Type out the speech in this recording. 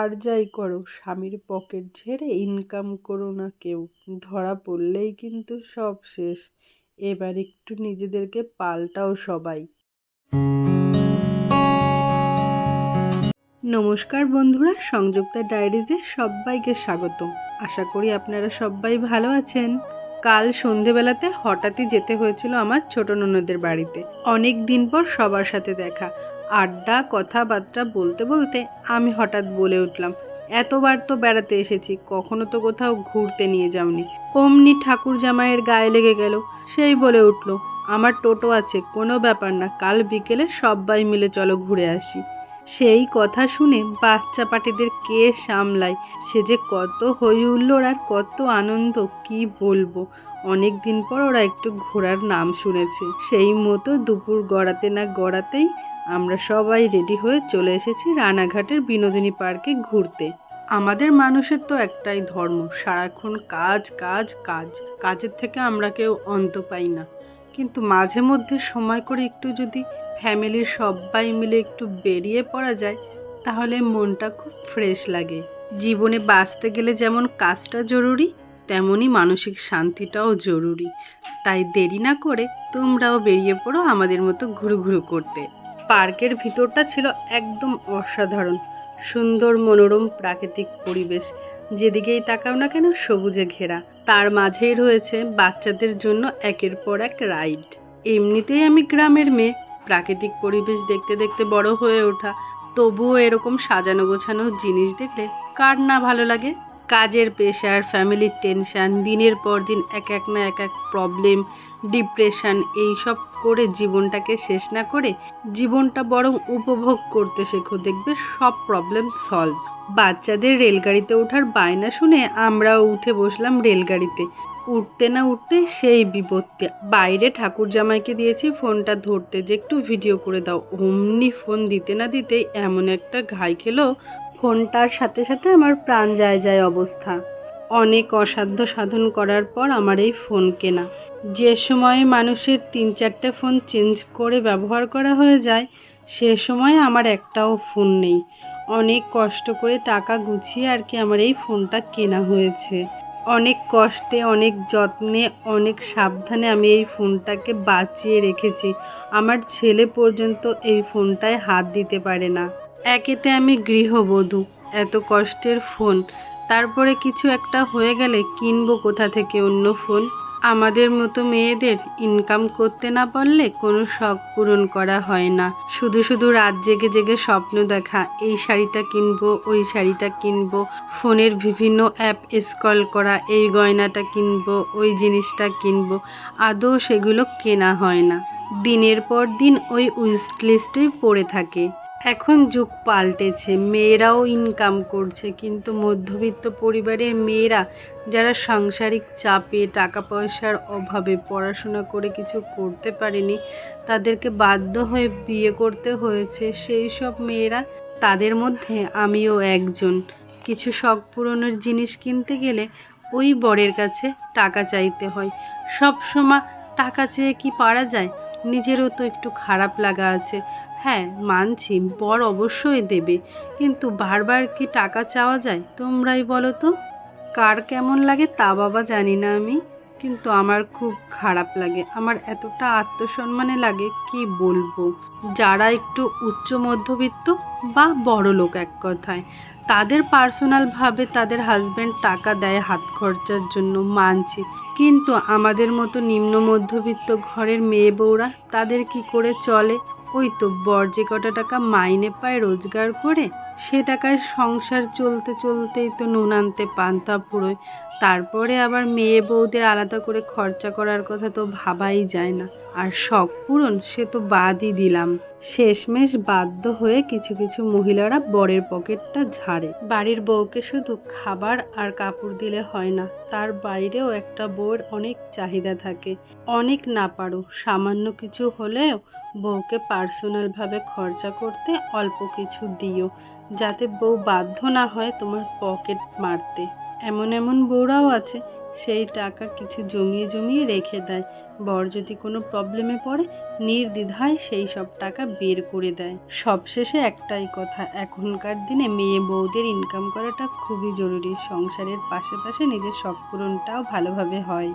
আর যাই করো স্বামীর পকেট ঝেড়ে ইনকাম করো না কেউ। ধরা পড়লেই কিন্তু সব শেষ। এবার একটু নিজেদেরকে পাল্টাও সবাই। নমস্কার বন্ধুরা, সংযুক্তা ডায়েরিজে সবাইকে স্বাগত আশা করি আপনারা সবাই ভালো আছেন। কাল সন্ধেবেলাতে হঠাৎই যেতে হয়েছিল আমার ছোট ননদের বাড়িতে। অনেক দিন পর সবার সাথে দেখা। আড্ডা, কথাবার্তা বলতে বলতে আমি হঠাৎ বলে উঠলাম, এতবার তো বেড়াতে এসেছি, কখনো তো কোথাও ঘুরতে নিয়ে যাওনি। অমনি ঠাকুর জামাইয়ের গায়ে লেগে গেল, সেই বলে উঠল, আমার টোটো আছে, কোনো ব্যাপার না, কাল বিকেলে সবাই মিলে চলো ঘুরে আসি। সেই কথা শুনে বাচ্চা পাটিদের কে সামলায়, সে যে কত হই হুল্লোড় আর কত আনন্দ, কি বলব? অনেক দিন পর ওরা একটু ঘোরার নাম শুনেছে, সেই মতো দুপুর গড়াতে না গড়াতেই আমরা সবাই রেডি হয়ে চলে এসেছি রানাঘাটের বিনোদিনী পার্কে ঘুরতে। আমাদের মানুষের তো একটাই ধর্ম, সারাক্ষণ কাজ কাজ কাজ। কাজের থেকে আমরা কেউ অন্ত পাই না। কিন্তু মাঝে মধ্যে সময় করে একটু যদি ফ্যামিলির সবাই মিলে একটু বেরিয়ে পড়া যায়, তাহলে মনটা খুব ফ্রেশ লাগে। জীবনে বাঁচতে গেলে যেমন কাজটা জরুরি, তেমনই মানসিক শান্তিটাও জরুরি। তাই দেরি না করে তোমরাও বেরিয়ে পড়ো আমাদের মতো ঘুরু ঘুরু করতে। পার্কের ভিতরটা ছিল একদম অসাধারণ, সুন্দর মনোরম প্রাকৃতিক পরিবেশ। যেদিকেই তাকাও না কেন, সবুজে ঘেরা। তার মাঝেই রয়েছে বাচ্চাদের জন্য একের পর এক রাইড। এমনিতেই আমি গ্রামের মেয়ে। প্রাকৃতিক পরিবেশ দেখতে দেখতে বড় হয়ে ওঠা। তবুও এরকম সাজানো গোছানো জিনিস দেখলে কার না ভালো লাগে? কাজের প্রেশার ফ্যামিলির টেনশান দিনের পর দিন এক এক না এক এক প্রবলেম ডিপ্রেশন এইসব করে জীবনটাকে শেষ না করে জীবনটা বরং উপভোগ করতে শেখো। দেখবে সব প্রবলেম সলভ বাচ্চাদের রেলগাড়িতে ওঠার বায়না শুনে আমরাও উঠে বসলাম রেলগাড়িতে। উঠতে না উঠতে সেই বিপত্তি। বাইরে ঠাকুর জামাইকে দিয়েছি ফোনটা ধরতে। যে একটু ভিডিও করে দাও। অমনি ফোন দিতে না দিতেই এমন একটা ঘাই খেলো ফোনটার সাথে সাথে আমার প্রাণ যায় যায় অবস্থা। অনেক অসাধ্য সাধন করার পর আমার এই ফোন কেনা। যে সময়ে মানুষের তিন চারটে ফোন চেঞ্জ করে ব্যবহার করা হয়ে যায়, সে সময় আমার একটাও ফোন নেই। অনেক কষ্ট করে টাকা গুছিয়ে আর কি আমার এই ফোনটা কেনা হয়েছে। অনেক কষ্টে, অনেক যত্নে, অনেক সাবধানে আমি এই ফোনটাকে বাঁচিয়ে রেখেছি। আমার ছেলে পর্যন্ত এই ফোনটায় হাত দিতে পারে না। একেতে আমি গৃহবধূ, এত কষ্টের ফোন। তারপরে কিছু একটা হয়ে গেলে কিনবো কোথা থেকে অন্য ফোন? আমাদের মতো মেয়েদের ইনকাম করতে না পারলে কোনো শখ পূরণ করা হয় না। শুধু শুধু রাত জেগে জেগে স্বপ্ন দেখা, এই শাড়িটা কিনবো, ওই শাড়িটা কিনবো, ফোনের বিভিন্ন অ্যাপ স্কল করা, এই গয়নাটা কিনবো, ওই জিনিসটা কিনবো, আদৌ সেগুলো কেনা হয় না। দিনের পর দিন ওই উইস্ট লিস্টেই পড়ে থাকে। এখন যুগ পাল্টেছে, মেয়েরাও ইনকাম করছে, কিন্তু মধ্যবিত্ত পরিবারের মেয়েরা যারা সাংসারিক চাপে টাকা পয়সার অভাবে পড়াশোনা করে কিছু করতে পারেনি, তাদেরকে বাধ্য হয়ে বিয়ে করতে হয়েছে। সেই সব মেয়েরা তাদের মধ্যে আমিও একজন। কিছু শখ পূরণের জিনিস কিনতে গেলে ওই বরের কাছে টাকা চাইতে হয়। সব সময় টাকা চেয়ে কি পারা যায়? নিজেরও তো একটু খারাপ লাগা আছে। হ্যাঁ মানছি, বর অবশ্যই দেবে। কিন্তু বারবার কি টাকা চাওয়া যায় তোমরাই বলো তো? কার কেমন লাগে তা বাবা জানি না আমি। কিন্তু আমার খুব খারাপ লাগে। আমার এতটা আত্মসম্মানে লাগে, কি বলব? যারা একটু উচ্চ মধ্যবিত্ত বা বড় লোক এক কথায়, তাদের পার্সোনালভাবে তাদের হাজব্যান্ড টাকা দেয় হাত খরচার জন্য, মানছি। কিন্তু আমাদের মতো নিম্ন মধ্যবিত্ত ঘরের মেয়ে বউরা তাদের কি করে চলে? ওই তো বর যে কটা টাকা মাইনে পায় রোজগার করে, সে টাকায় সংসার চলতে চলতেই তো নুন আনতে পান্তা পুরোয়। তারপরে আবার মেয়ে বউদের আলাদা করে খরচা করার কথা তো ভাবাই যায় না। আর শখ পূরণ সে তো বাদই দিলাম। শেষমেশ বাধ্য হয়ে কিছু কিছু মহিলারা বরের পকেটটা ঝাড়ে। বাড়ির বউকে শুধু খাবার আর কাপড় দিলে হয় না, তার বাইরেও একটা বউয়ের অনেক চাহিদা থাকে। অনেক না পারো, সামান্য কিছু হলেও বউকে পার্সোনালভাবে খরচা করতে অল্প কিছু দিও, যাতে বউ বাধ্য না হয় তোমার পকেট মারতে। এমন এমন বউরাও আছে সেই টাকা কিছু জমিয়ে জমিয়ে রেখে দেয়। বর যদি কোনো প্রবলেমে পড়ে, নির্দ্বিধায় সেই সব টাকা বের করে দেয়। সবশেষে একটাই কথা, এখনকার দিনে মেয়ে বউদের ইনকাম করাটা খুবই জরুরি। সংসারের পাশে পাশে নিজের শখ পূরণটাও ভালোভাবে হয়।